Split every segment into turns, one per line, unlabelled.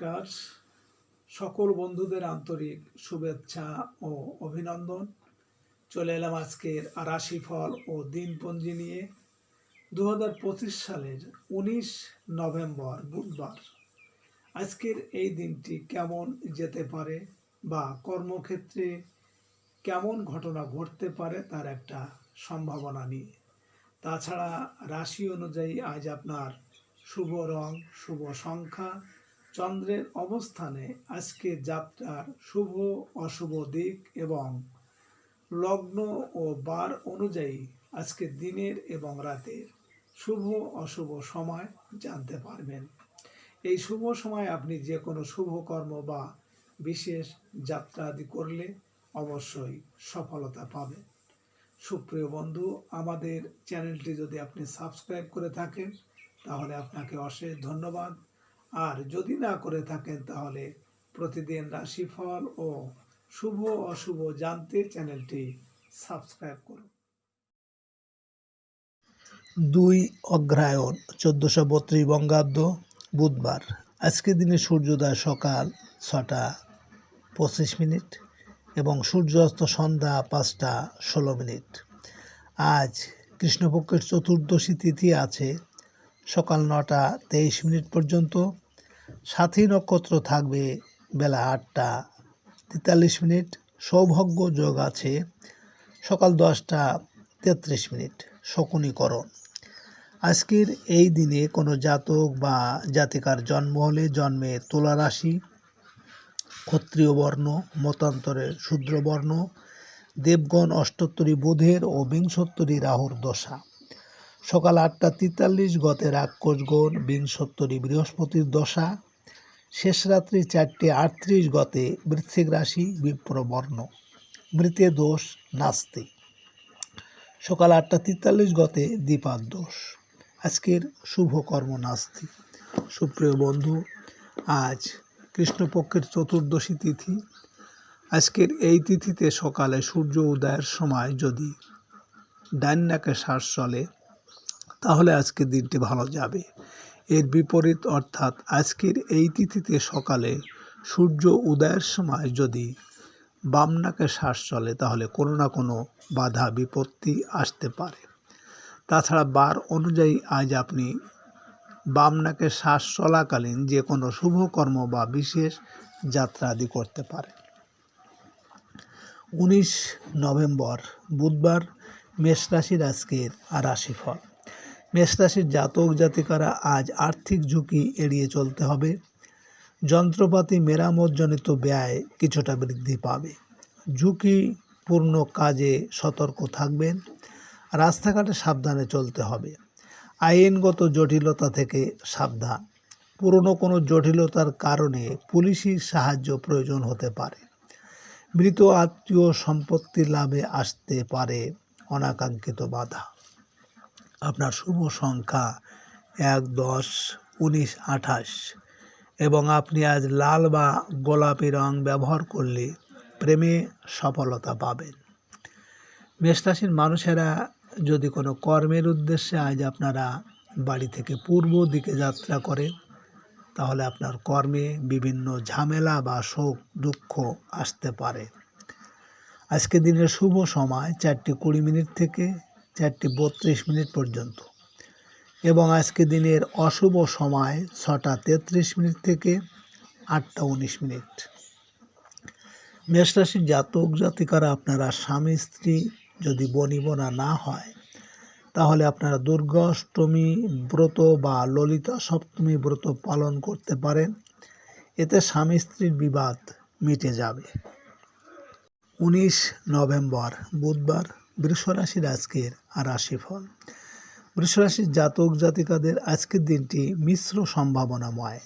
নমস্কার। সকল বন্ধুদের আন্তরিক শুভেচ্ছা ও অভিনন্দন। চলে এলাম আজকের রাশিফল ও দিনপঞ্জি নিয়ে। দু হাজার পঁচিশ সালের উনিশ নভেম্বর বুধবার। আজকের এই দিনটি কেমন যেতে পারে বা কর্মক্ষেত্রে কেমন ঘটনা ঘটতে পারে তার একটা সম্ভাবনা নিয়ে। তাছাড়া রাশি অনুযায়ী আজ আপনার শুভ রং, শুভ সংখ্যা চন্দ্রের অবস্থানে আজকে যাত্রার শুভ অশুভ দিক এবং লগ্ন ও বার অনুযায়ী আজকে দিনের এবং রাতের শুভ অশুভ সময় জানতে পারবেন। এই শুভ সময় আপনি যে কোনো শুভ কর্ম বা বিশেষ যাত্রা আদি করলে অবশ্যই সফলতা পাবেন। সুপ্রিয় বন্ধু, আমাদের চ্যানেলটি যদি আপনি সাবস্ক্রাইব করে থাকেন, তাহলে আপনাকে অশেষ ধন্যবাদ। আর যদি না করে থাকেন তাহলে প্রতিদিন রাশিফল ও শুভ অশুভ জানতে চ্যানেলটি সাবস্ক্রাইব করুন।
দুই অগ্রায়ণ, চোদ্দোশো বত্রিশ বঙ্গাব্দ বুধবার। আজকের দিনে সূর্যোদয় সকাল ছটা পঁচিশ মিনিট এবং সূর্যাস্ত সন্ধ্যা পাঁচটা ষোলো মিনিট। আজ কৃষ্ণপক্ষের চতুর্দশী তিথি আছে সকাল নটা তেইশ মিনিট পর্যন্ত। সাথী নক্ষত্র থাকবে বেলা আটটা তেতাল্লিশ মিনিট। সৌভাগ্য যোগ আছে সকাল দশটা তেত্রিশ মিনিট শকুনীকরণ। আজকের এই দিনে কোনো জাতক বা জাতিকার জন্ম হলে জন্মে তুলা রাশি, ক্ষত্রিয় বর্ণ, মতান্তরে শূদ্র বর্ণ, দেবগণ অষ্টোত্তরী বুধের ও বিংশোত্তরী রাহুর দশা। সকাল আটটা তেতাল্লিশ, গতে রাক্ষস রাক্ষসগণ বিংশোত্তরী বৃহস্পতির দশা, শেষ রাত্রি চারটে আটত্রিশ, গতে বৃশ্চিক রাশি বিপ্র বর্ণ মৃতে দোষ, নাস্তি। সকাল আটটা তেতাল্লিশ, গতে দীপার দোষ আজকের শুভ কর্ম নাস্তি। সুপ্রিয় বন্ধু, আজ কৃষ্ণপক্ষের চতুর্দশী তিথি। আজকের এই তিথিতে সকালে সূর্য উদয়ের সময় যদি ডাইন নাকে শ্বাস চলে তাহলে আজকের দিনটি ভালো যাবে। এর বিপরীত অর্থাৎ আজকের এই তিথিতে সকালে সূর্য উদয়ের সময় যদি বাম নাকে শ্বাস চলে, তাহলে কোনো না কোনো বাধা, বিপত্তি আসতে পারে। তাছাড়া বার অনুযায়ী আজ আপনি বামনাকে শ্বাস চলাকালীন যে কোনো শুভ কর্ম বা বিশেষ যাত্রা আদি করতে পারেন। উনিশ নভেম্বর, বুধবার, মেষ রাশির আজকের রাশিফল। মেষ রাশির জাতক জাতিকারা আজ আর্থিক ঝুঁকি এড়িয়ে চলতে হবে। যন্ত্রপাতি মেরামতজনিত ব্যয় কিছুটা বৃদ্ধি পাবে। ঝুঁকিপূর্ণ কাজে সতর্ক থাকবেন। রাস্তাঘাটে সাবধানে চলতে হবে। আইনগত জটিলতা থেকে সাবধান। পুরনো কোনো জটিলতার কারণে পুলিশি সাহায্য প্রয়োজন হতে পারে। মৃত আত্মীয় সম্পত্তি লাভে আসতে পারে অনাকাঙ্ক্ষিত বাধা। আপনার শুভ সংখ্যা এক, দশ, উনিশ, আঠাশ। এবং আপনি আজ লাল বা গোলাপি রং ব্যবহার করলে প্রেমে সফলতা পাবেন। মেষরাশির মানুষেরা যদি কোনো কর্মের উদ্দেশ্যে আজ আপনারা বাড়ি থেকে পূর্ব দিকে যাত্রা করেন, তাহলে আপনার কর্মে বিভিন্ন ঝামেলা বা শোক, দুঃখ আসতে পারে। আজকে দিনের শুভ সময় চারটি কুড়ি মিনিট থেকে চারটি বত্রিশ মিনিট পর্যন্ত। এবং আজকে দিনের অশুভ সময় ছটা তেত্রিশ মিনিট থেকে আটটা উনিশ মিনিট। মেষরাশির জাতক জাতিকারা আপনারা স্বামী, স্ত্রী যদি বনিবনা না হয়, তাহলে আপনারা দুর্গাষ্টমী ব্রত বা ললিতা সপ্তমী ব্রত পালন করতে পারেন। এতে স্বামী, স্ত্রীর বিবাদ মিটে যাবে। উনিশ নভেম্বর, বুধবার বৃষরাশির আজকের রাশিফল। বৃষরাশির জাতক জাতিকাদের আজকের দিনটি মিশ্র সম্ভাবনাময়।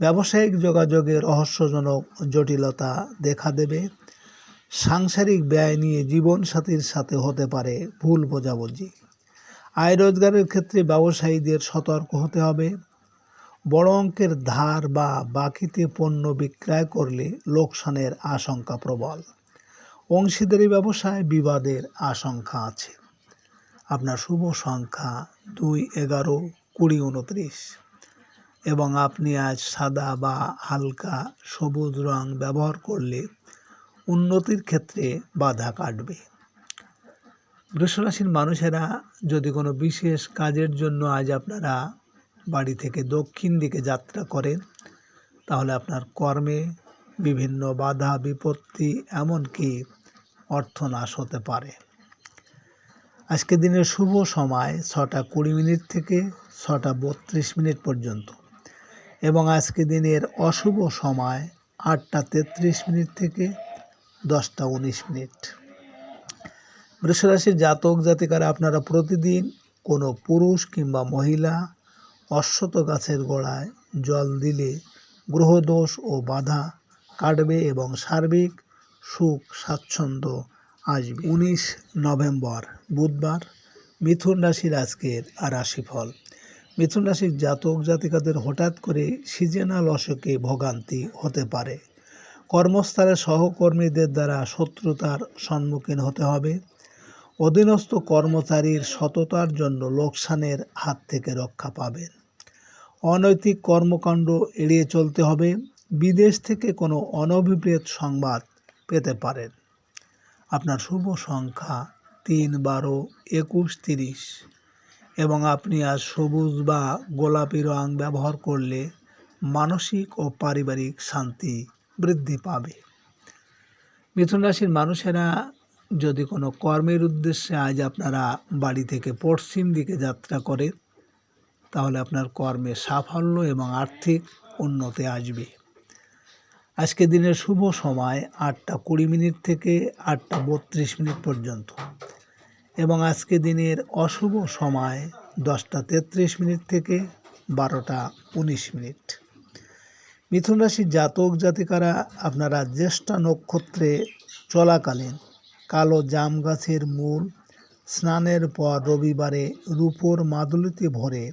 ব্যবসায়িক যোগাযোগে রহস্যজনক জটিলতা দেখা দেবে। সাংসারিক ব্যয় নিয়ে জীবনসাথীর সাথে হতে পারে ভুল বোঝাবুঝি। আয় রোজগারের ক্ষেত্রে ব্যবসায়ীদের সতর্ক হতে হবে। বড় অঙ্কের ধার বা বাকিতে পণ্য বিক্রয় করলে লোকসানের আশঙ্কা প্রবল। অংশীদারি ব্যবসায় বিবাদের আশঙ্কা আছে। আপনার শুভ সংখ্যা দুই এগারো কুড়ি উনত্রিশ। এবং আপনি আজ সাদা বা হালকা সবুজ রং ব্যবহার করলে উন্নতির ক্ষেত্রে বাধা কাটবে। বৃষরাশির মানুষেরা যদি কোনো বিশেষ কাজের জন্য আজ আপনারা বাড়ি থেকে দক্ষিণ দিকে যাত্রা করেন, তাহলে আপনার কর্মে বিভিন্ন বাধা, বিপত্তি, এমনকি অর্থনাশ হতে পারে। আজকে দিনের শুভ সময় ছটা কুড়ি মিনিট থেকে ছটা বত্রিশ মিনিট পর্যন্ত এবং আজকে দিনের অশুভ সময় আটটা তেত্রিশ মিনিট থেকে দশটা উনিশ মিনিট। বৃষরাশির জাতক জাতিকারা আপনারা প্রতিদিন কোনো পুরুষ কিংবা মহিলা অশ্বত গাছের গোড়ায় জল দিলে গ্রহদোষ ও বাধা কাটবে এবং সার্বিক সুখ স্বাচ্ছন্দ্য আসবে। উনিশ নভেম্বর, বুধবার মিথুন রাশির আজকের রাশিফল। মিথুন রাশির জাতক জাতিকাদের হঠাৎ করে সিজনাল অসুখে ভোগান্তি হতে পারে। কর্মস্থলে সহকর্মীদের দ্বারা শত্রুতার সম্মুখীন হতে হবে। অধীনস্থ কর্মচারীর সততার জন্য লোকসানের হাত থেকে রক্ষা পাবেন। অনৈতিক কর্মকাণ্ড এড়িয়ে চলতে হবে। বিদেশ থেকে কোনো অনভিপ্রেত সংবাদ পেতে পারেন। আপনার শুভ সংখ্যা তিন বারো একুশ তিরিশ। এবং আপনি আজ সবুজ বা গোলাপি রং ব্যবহার করলে মানসিক ও পারিবারিক শান্তি বৃদ্ধি পাবে। মিথুন রাশির মানুষেরা যদি কোনো কর্মের উদ্দেশ্যে আজ আপনারা বাড়ি থেকে পশ্চিম দিকে যাত্রা করে তাহলে আপনার কর্মে সাফল্য এবং আর্থিক উন্নতি আসবে। আজকে দিনের শুভ সময় আটটা কুড়ি মিনিট থেকে আটটা বত্রিশ মিনিট পর্যন্ত। এবং আজকে দিনের অশুভ সময় দশটা তেত্রিশ মিনিট থেকে বারোটা উনিশ মিনিট। মিথুন রাশির জাতক জাতিকারা আপনারা জ্যেষ্ঠা নক্ষত্রে চলাকালীন কালো জাম গাছের মূল স্নানের পর রবিবারে রূপোর মাদুলিতে ভরে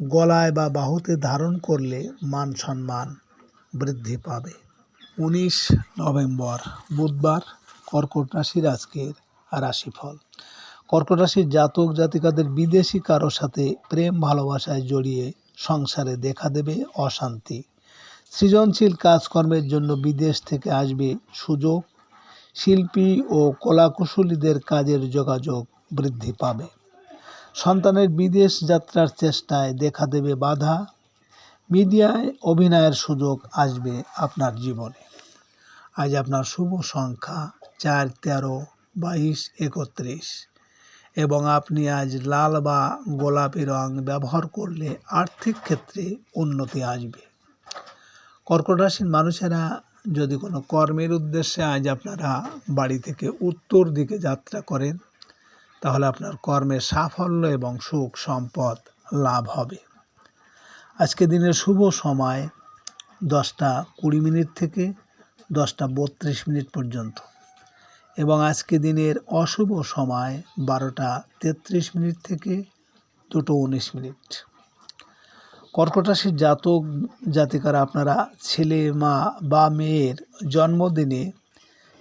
গলায় বা বাহুতে ধারণ করলে মান সম্মান বৃদ্ধি পাবে। উনিশ নভেম্বর, বুধবার কর্কট রাশির আজকের রাশিফল। কর্কট রাশির জাতক জাতিকাদের বিদেশি কারও সাথে প্রেম ভালোবাসায় জড়িয়ে সংসারে দেখা দেবে অশান্তি। সৃজনশীল কাজকর্মের জন্য বিদেশ থেকে আসবে সুযোগ। শিল্পী ও কলাকুশলীদের কাজের যোগাযোগ বৃদ্ধি পাবে। সন্তানের বিদেশ যাত্রার চেষ্টায় দেখা দেবে বাধা। মিডিয়ায় অভিনয়ের সুযোগ আসবে আপনার জীবনে। আজ আপনার শুভ সংখ্যা চার, তেরো, বাইশ, একত্রিশ। এবং আপনি আজ লাল বা গোলাপি রং ব্যবহার করলে আর্থিক ক্ষেত্রে উন্নতি আসবে। কর্কট রাশির মানুষেরা যদি কোনো কর্মের উদ্দেশ্যে আজ আপনারা বাড়ি থেকে উত্তর দিকে যাত্রা করেন, তাহলে আপনার কর্মে সাফল্য এবং সুখ সম্পদ লাভ হবে। আজকে দিনের শুভ সময় দশটা কুড়ি মিনিট থেকে দশটা বত্রিশ মিনিট পর্যন্ত। এবং আজকে দিনের অশুভ সময় বারোটা তেত্রিশ মিনিট থেকে দুটো উনিশ মিনিট। কর্কট জাতক জাতিকারা আপনারা ছেলে, মা বা মেয়ের জন্মদিনে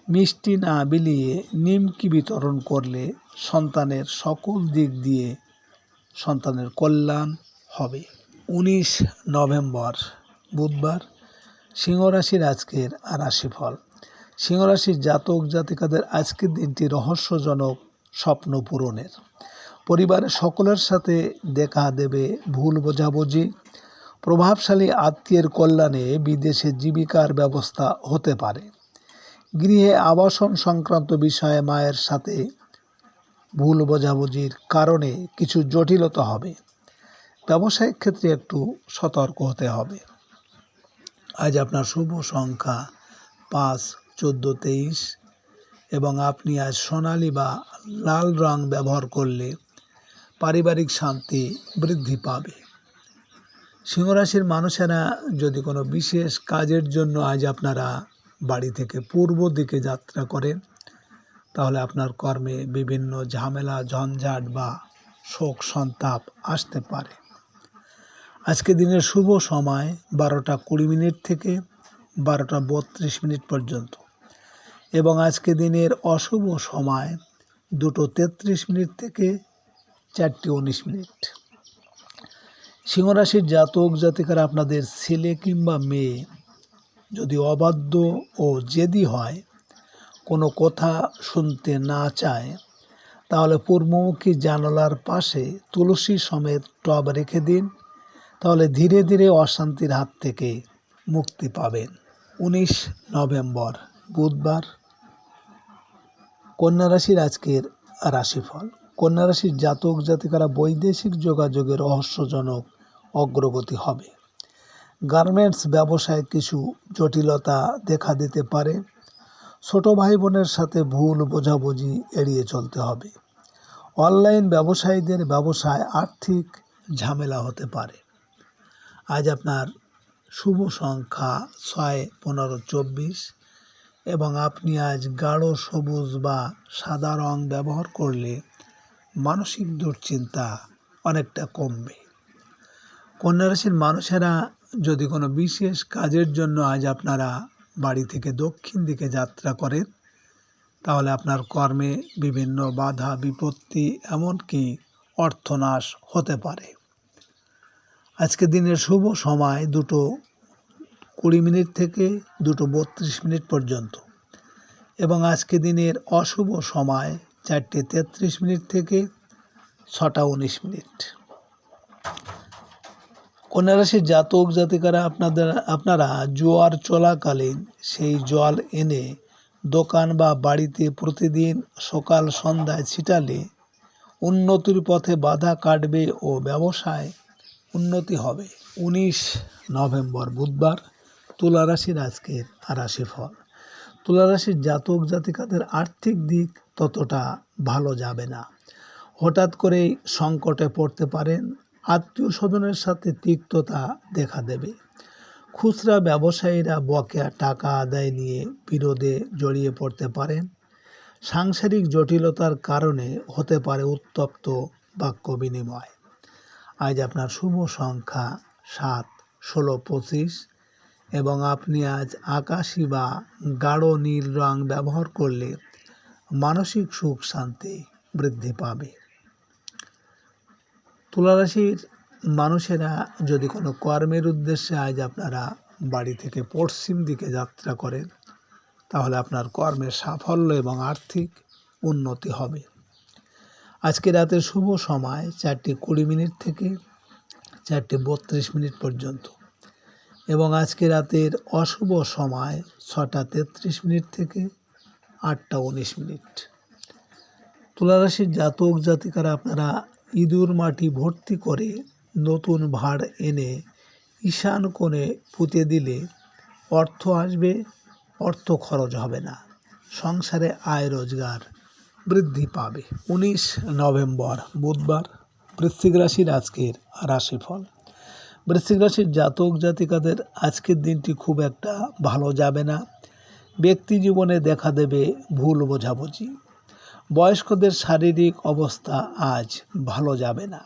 মিষ্টি না বিলিয়ে নিমকি বিতরণ করলে সন্তানের সকল দিক দিয়ে সন্তানের কল্যাণ হবে। উনিশ নভেম্বর, বুধবার, সিংহরাশির আজকের রাশিফল। সিংহরাশির জাতক জাতিকাদের আজকের দিনটি রহস্যজনক, স্বপ্ন পূরণের। পরিবারের সকলের সাথে দেখা দেবে ভুল বোঝাবুঝি। প্রভাবশালী আত্মীয়ের কল্যাণে বিদেশে জীবিকার ব্যবস্থা হতে পারে। গৃহে আবাসন সংক্রান্ত বিষয়ে মায়ের সাথে ভুল বোঝাবুঝির কারণে কিছু জটিলতা হবে। ব্যবসায়িক ক্ষেত্রে একটু সতর্ক হতে হবে। আজ আপনার শুভ সংখ্যা পাঁচ, চোদ্দ, তেইশ এবং আপনি আজ সোনালি বা লাল রং ব্যবহার করলে পারিবারিক শান্তি বৃদ্ধি পাবে। সিংহরাশির মানুষেরা যদি কোনো বিশেষ কাজের জন্য আজ আপনারা বাড়ি থেকে পূর্ব দিকে যাত্রা করেন, তাহলে আপনার কর্মে বিভিন্ন ঝামেলা, ঝঞ্ঝাট বা শোক, সন্তাপ আসতে পারে। আজকে দিনের শুভ সময় বারোটা কুড়ি মিনিট থেকে বারোটা বত্রিশ মিনিট পর্যন্ত। এবং আজকে দিনের অশুভ সময় দুটো তেত্রিশ মিনিট থেকে চারটে উনিশ মিনিট। সিংহরাশির জাতক জাতিকারা আপনাদের ছেলে কিংবা মেয়ে যদি অবাধ্য ও জেদি হয়, কোনো কথা শুনতে না চায়, তাহলে পূর্বমুখী জানালার পাশে তুলসী সমেত টব রেখে দিন। তাহলে ধীরে ধীরে অশান্তির হাত থেকে মুক্তি পাবেন। উনিশ নভেম্বর, বুধবার। কন্যা রাশির আজকের রাশিফল। কন্যা রাশির জাতক জাতিকারা বৈদেশিক যোগাযোগে রহস্যজনক অগ্রগতি হবে। গার্মেন্টস ব্যবসায় কিছু জটিলতা দেখা দিতে পারে। ছোট ভাই বোনের সাথে ভুল বোঝাবুঝি এড়িয়ে চলতে হবে। অনলাইন ব্যবসায়ীদের ব্যবসায় আর্থিক ঝামেলা হতে পারে। আজ আপনার শুভ সংখ্যা ছয়, পনেরো, চব্বিশ এবং আপনি আজ গাঢ়, সবুজ বা সাদা রং ব্যবহার করলে মানসিক দুশ্চিন্তা অনেকটা কমবে। কন্যা রাশির মানুষেরা যদি কোনো বিশেষ কাজের জন্য আজ আপনারা বাড়ি থেকে দক্ষিণ দিকে যাত্রা করেন, তাহলে আপনার কর্মে বিভিন্ন বাধা, বিপত্তি এমনকি অর্থনাশ হতে পারে। আজকে দিনের শুভ সময় দুটো কুড়ি মিনিট থেকে দুটো বত্রিশ মিনিট পর্যন্ত। এবং আজকে দিনের অশুভ সময় চারটে তেত্রিশ মিনিট থেকে ছটা উনিশ মিনিট। কন্যা রাশির জাতক জাতিকারা আপনাদের, আপনারা জোয়ার চলাকালীন সেই জল এনে দোকান বা বাড়িতে প্রতিদিন সকাল সন্ধ্যায় ছিটালে উন্নতির পথে বাধা কাটবে ও ব্যবসায় উন্নতি হবে। উনিশ নভেম্বর বুধবার তুলা রাশির আজকের রাশিফল তুলা রাশির জাতক জাতিকাদের আর্থিক দিক ততটা ভালো যাবে না। হঠাৎ করেই সংকটে পড়তে পারেন, আত্মীয় স্বজনের সাথে তিক্ততা দেখা দেবে। খুচরা ব্যবসায়ীরা বকেয়া টাকা আদায় নিয়ে বিরোধে জড়িয়ে পড়তে পারেন। সাংসারিক জটিলতার কারণে হতে পারে উত্তপ্ত বাক্য বিনিময়। আজ আপনার শুভ সংখ্যা সাত, ষোলো, পঁচিশ এবং আপনি আজ আকাশি বা গাঢ় নীল রং ব্যবহার করলে মানসিক সুখ শান্তি বৃদ্ধি পাবে। তুলারাশির মানুষেরা যদি কোনো কর্মের উদ্দেশ্যে আজ আপনারা বাড়ি থেকে পশ্চিম দিকে যাত্রা করেন, তাহলে আপনার কর্মের সাফল্য এবং আর্থিক উন্নতি হবে। আজকে রাতের শুভ সময়, চারটে কুড়ি মিনিট থেকে চারটে বত্রিশ মিনিট পর্যন্ত। এবং আজকে রাতের অশুভ সময় ছটা তেত্রিশ মিনিট থেকে আটটা উনিশ মিনিট। তুলারাশির জাতক জাতিকারা, আপনারা ইঁদুর মাটি ভর্তি করে নতুন ভাড় এনে ঈশান কোণে পুঁতে দিলে অর্থ আসবে, অর্থ খরচ হবে না। সংসারে আয় রোজগার বৃদ্ধি পাবে। উনিশ নভেম্বর, বুধবার বৃশ্চিক রাশির আজকের রাশিফল। বৃশ্চিক রাশির জাতক জাতিকাদের আজকের দিনটি খুব একটা ভালো যাবে না। ব্যক্তি জীবনে দেখা দেবে ভুল বোঝাবুঝি। বয়স্কদের শারীরিক অবস্থা আজ ভালো যাবে না।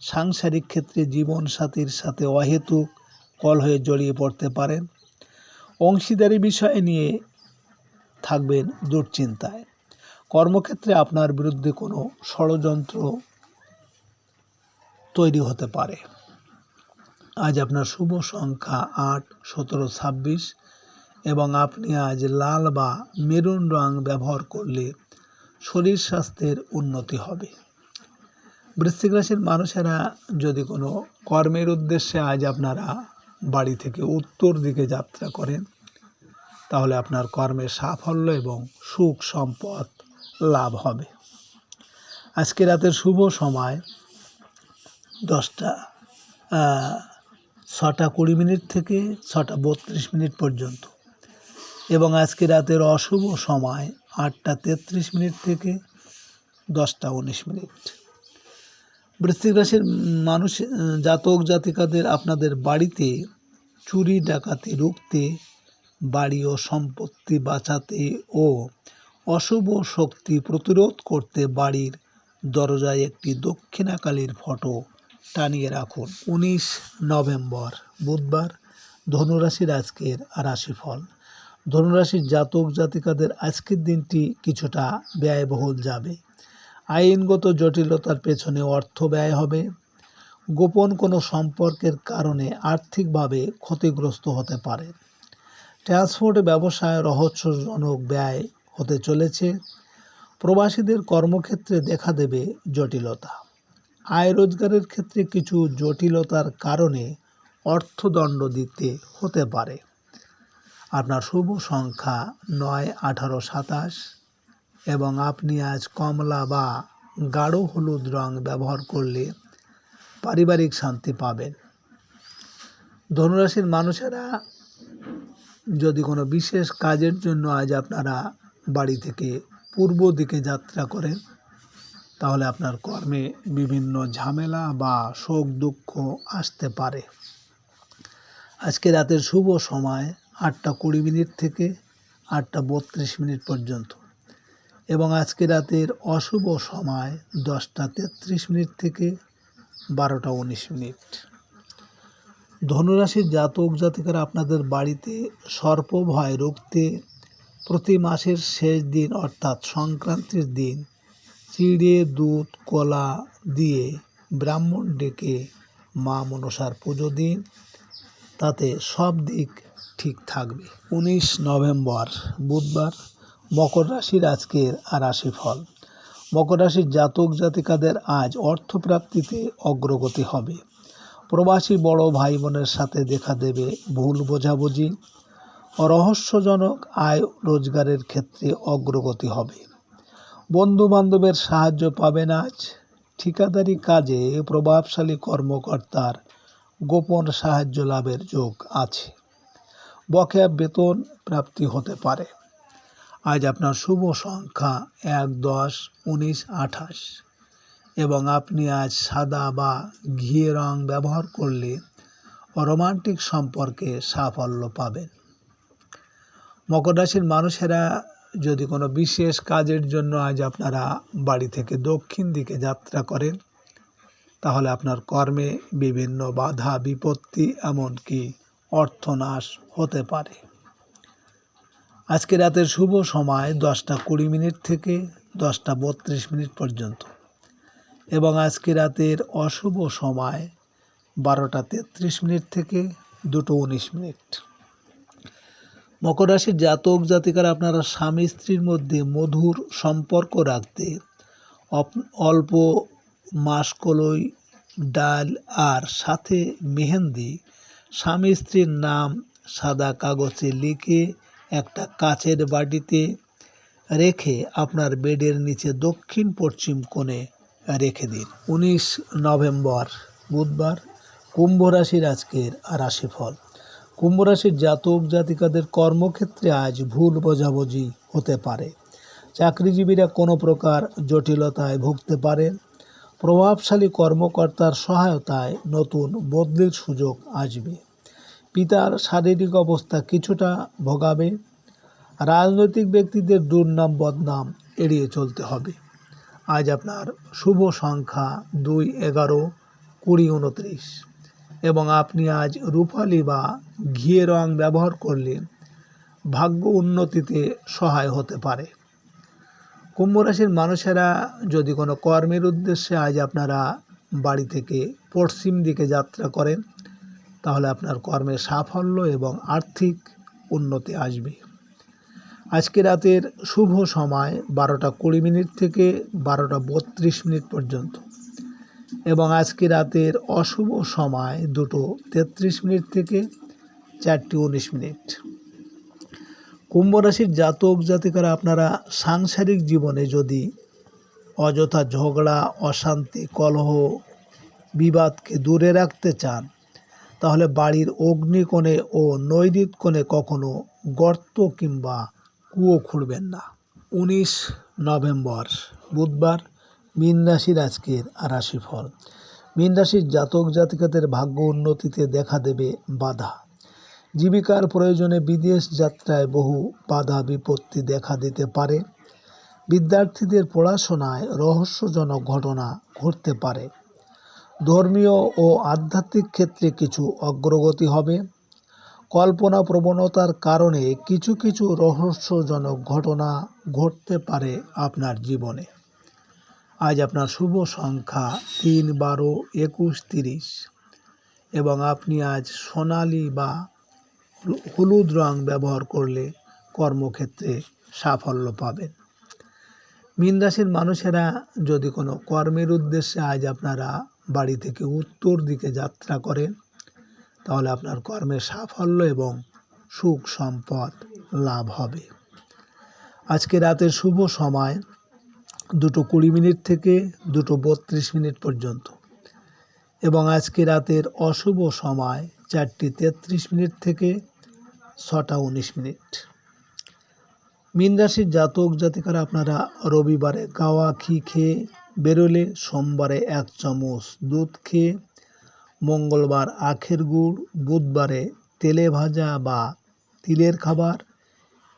সাংসারিক ক্ষেত্রে জীবন সাথীর সাথে অহেতুক কল হয়ে জড়িয়ে পড়তে পারেন। অংশীদারি বিষয় নিয়ে থাকবেন দুশ্চিন্তায়। কর্মক্ষেত্রে আপনার বিরুদ্ধে কোনো ষড়যন্ত্র তৈরি হতে পারে। আজ আপনার শুভ সংখ্যা আট, সতেরো, ছাব্বিশ এবং আপনি আজ লাল বা মেরুন রং ব্যবহার করলে শরীর স্বাস্থ্যের উন্নতি হবে। বৃশ্চিক রাশির মানুষেরা যদি কোনো কর্মের উদ্দেশ্যে আজ আপনারা বাড়ি থেকে উত্তর দিকে যাত্রা করেন, তাহলে আপনার কর্মের সাফল্য এবং সুখ সম্পদ লাভ হবে। আজকে রাতের শুভ সময় দশটা ছটা কুড়ি মিনিট থেকে ছটা বত্রিশ মিনিট পর্যন্ত। এবং আজকে রাতের অশুভ সময় আটটা তেত্রিশ মিনিট থেকে দশটা উনিশ মিনিট। বৃশ্চিক রাশির মানুষ, জাতক, জাতিকাদের আপনাদের বাড়িতে চুরি, ডাকাতি, রুখতে, বাড়ি ও সম্পত্তি বাঁচাতে ও অশুভ শক্তি প্রতিরোধ করতে বাড়ির দরজায় একটি দক্ষিণাকালীর ফটো টানিয়ে রাখুন। উনিশ নভেম্বর, বুধবার, ধনুরাশির আজকের রাশিফল। ধনুরাশির জাতক জাতিকাদের আজকের দিনটি কিছুটা ব্যয়বহুল যাবে। আইনগত জটিলতার পেছনে অর্থ ব্যয় হবে। গোপন কোনো সম্পর্কের কারণে আর্থিকভাবে ক্ষতিগ্রস্ত হতে পারে। ট্রান্সপোর্ট ব্যবসায় রহস্যজনক ব্যয় হতে চলেছে। প্রবাসীদের কর্মক্ষেত্রে দেখা দেবে জটিলতা। আয় রোজগারের ক্ষেত্রে কিছু জটিলতার কারণে অর্থদণ্ড দিতে হতে পারে। আপনার শুভ সংখ্যা নয়, আঠারো, সাতাশ এবং আপনি আজ কমলা বা গাঢ় হলুদ রং ব্যবহার করলে পারিবারিক শান্তি পাবেন। ধনুরাশির মানুষেরা যদি কোনো বিশেষ কাজের জন্য আজ আপনারা বাড়ি থেকে পূর্ব দিকে যাত্রা করেন, তাহলে আপনার কর্মে বিভিন্ন ঝামেলা বা শোক দুঃখ আসতে পারে। আজকে রাতের শুভ সময় আটটা কুড়ি মিনিট থেকে আটটা বত্রিশ মিনিট পর্যন্ত এবং আজকে রাতের অশুভ সময় দশটা তেত্রিশ মিনিট থেকে বারোটা উনিশ মিনিট। ধনুরাশির জাতক জাতিকারা আপনাদের বাড়িতে সর্প ভয় রুখতে প্রতি মাসের শেষ দিন, অর্থাৎ সংক্রান্তির দিন, চিড়ে, দুধ, কলা দিয়ে ব্রাহ্মণ ডেকে মা মনসার পুজো দিন। তাতে সব দিক ঠিক থাকবে। উনিশ নভেম্বর, বুধবার, মকর রাশির আজকের রাশিফল। মকর রাশির জাতক জাতিকাদের আজ অর্থপ্রাপ্তিতে অগ্রগতি হবে। প্রবাসী বড় ভাই বোনের সাথে দেখা দেবে ভুল বোঝাবুঝি। রহস্যজনক আয় রোজগারের ক্ষেত্রে অগ্রগতি হবে। বন্ধু বান্ধবের সাহায্য পাবেন আজ। ঠিকাদারি কাজে প্রভাবশালী কর্মকর্তার গোপন সাহায্য লাভের যোগ আছে। বকেয়া বেতন প্রাপ্তি হতে পারে। আজ আপনার শুভ সংখ্যা এক দশ উনিশ আঠাশ। এবং আপনি আজ সাদা বা ঘিয়ে রং ব্যবহার করলে রোমান্টিক সম্পর্কে সাফল্য পাবেন। মকর রাশির মানুষেরা যদি কোনো বিশেষ কাজের জন্য আজ আপনারা বাড়ি থেকে দক্ষিণ দিকে যাত্রা করেন, তাহলে আপনার কর্মে বিভিন্ন বাধা, বিপত্তি, এমনকি অর্থনাশ হতে পারে। আজকে রাতের শুভ সময় দশটা কুড়ি মিনিট থেকে দশটা বত্রিশ মিনিট পর্যন্ত। এবং আজকে রাতের অশুভ সময় বারোটা তেত্রিশ মিনিট থেকে দুটো উনিশ মিনিট। মকর রাশির জাতক জাতিকারা আপনারা স্বামী স্ত্রীর মধ্যে মধুর সম্পর্ক রাখতে অল্প মাসকলই ডাল আর সাথে মেহেন্দি, স্বামী স্ত্রীর নাম সাদা কাগজে লিখে একটা কাচের বাটিতে রেখে আপনার বেডের নিচে দক্ষিণ পশ্চিম কোণে রেখে দিন। উনিশ নভেম্বর, বুধবার, কুম্ভ রাশির আজকের রাশিফল। কুম্ভ রাশির জাতক জাতিকাদের কর্মক্ষেত্রে আজ ভুল বোঝাবুঝি হতে পারে। চাকরিজীবীরা কোনো প্রকার জটিলতায় ভুগতে পারে। প্রভাবশালী কর্মকর্তার সহায়তায় নতুন বদলির সুযোগ আসবে। পিতার শারীরিক অবস্থা কিছুটা ভোগাবে। রাজনৈতিক ব্যক্তিদের দুর্নাম বদনাম এড়িয়ে চলতে হবে। আজ আপনার শুভ সংখ্যা দুই এগারো কুড়ি উনত্রিশ। এবং আপনি আজ রূপালি বা ঘিয়ে রং ব্যবহার করলে ভাগ্য উন্নতিতে সহায় হতে পারে। কুম্ভ রাশির মানুষেরা যদি কোনো কর্মের উদ্দেশ্যে আজ আপনারা বাড়ি থেকে পশ্চিম দিকে যাত্রা করেন, তাহলে আপনার কর্মে সাফল্য এবং আর্থিক উন্নতি আসবে। আজকে রাতের শুভ সময় বারোটা কুড়ি মিনিট থেকে বারোটা বত্রিশ মিনিট পর্যন্ত। এবং আজকে রাতের অশুভ সময় দুটো তেত্রিশ মিনিট থেকে চারটি উনিশ মিনিট। কুম্ভ রাশির জাতক জাতিকারা আপনারা সাংসারিক জীবনে যদি অযথা ঝগড়া, অশান্তি, কলহ, বিবাদকে দূরে রাখতে চান, তাহলে বাড়ির অগ্নিকোণে ও নৈরিত কোণে কখনো গর্ত কিংবা কুয়ো খুঁড়বেন না। উনিশ নভেম্বর, বুধবার মীন রাশির আজকের রাশিফল মীন রাশির জাতক জাতিকাদের ভাগ্য উন্নতিতে দেখা দেবে বাধা। জীবিকার প্রয়োজনে বিদেশ যাত্রায় বহু বাধা বিপত্তি দেখা দিতে পারে। বিদ্যার্থীদের পড়াশোনায় রহস্যজনক ঘটনা ঘটতে পারে। ধর্মীয় ও আধ্যাত্মিক ক্ষেত্রে কিছু অগ্রগতি হবে। কল্পনা প্রবণতার কারণে কিছু কিছু রহস্যজনক ঘটনা ঘটতে পারে আপনার জীবনে। আজ আপনার শুভ সংখ্যা তিন বারো একুশ তিরিশ। এবং আপনি আজ সোনালি বা হলুদ রং ব্যবহার করলে কর্মক্ষেত্রে সাফল্য পাবেন। মীন রাশির মানুষেরা যদি কোনো কর্মের উদ্দেশ্যে আজ আপনারা বাড়ি থেকে উত্তর দিকে যাত্রা করেন, তাহলে আপনার কর্মে সাফল্য এবং সুখ সম্পদ লাভ হবে। আজকে রাতের শুভ সময়। দুটো কুড়ি মিনিট থেকে দুটো বত্রিশ মিনিট পর্যন্ত। এবং আজকে রাতের অশুভ সময় চারটি তেত্রিশ মিনিট থেকে ছটা উনিশ মিনিট। মীন রাশির জাতক জাতিকারা আপনারা রবিবারে গাওয়া ঘি খেয়ে বেরোলে সোমবারে এক চামচ দুধ খেয়ে, মঙ্গলবার আখের গুড়, বুধবারে তেলে ভাজা বা তিলের খাবার,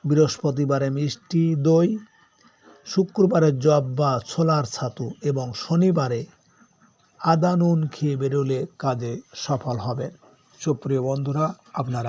বৃহস্পতিবারে মিষ্টি, দই শুক্রবারে জব বা ছোলার ছাতু এবং শনিবারে আদা, নুন খেয়ে বেরোলে কাজে সফল হবেন। সুপ্রিয় বন্ধুরা, আপনারা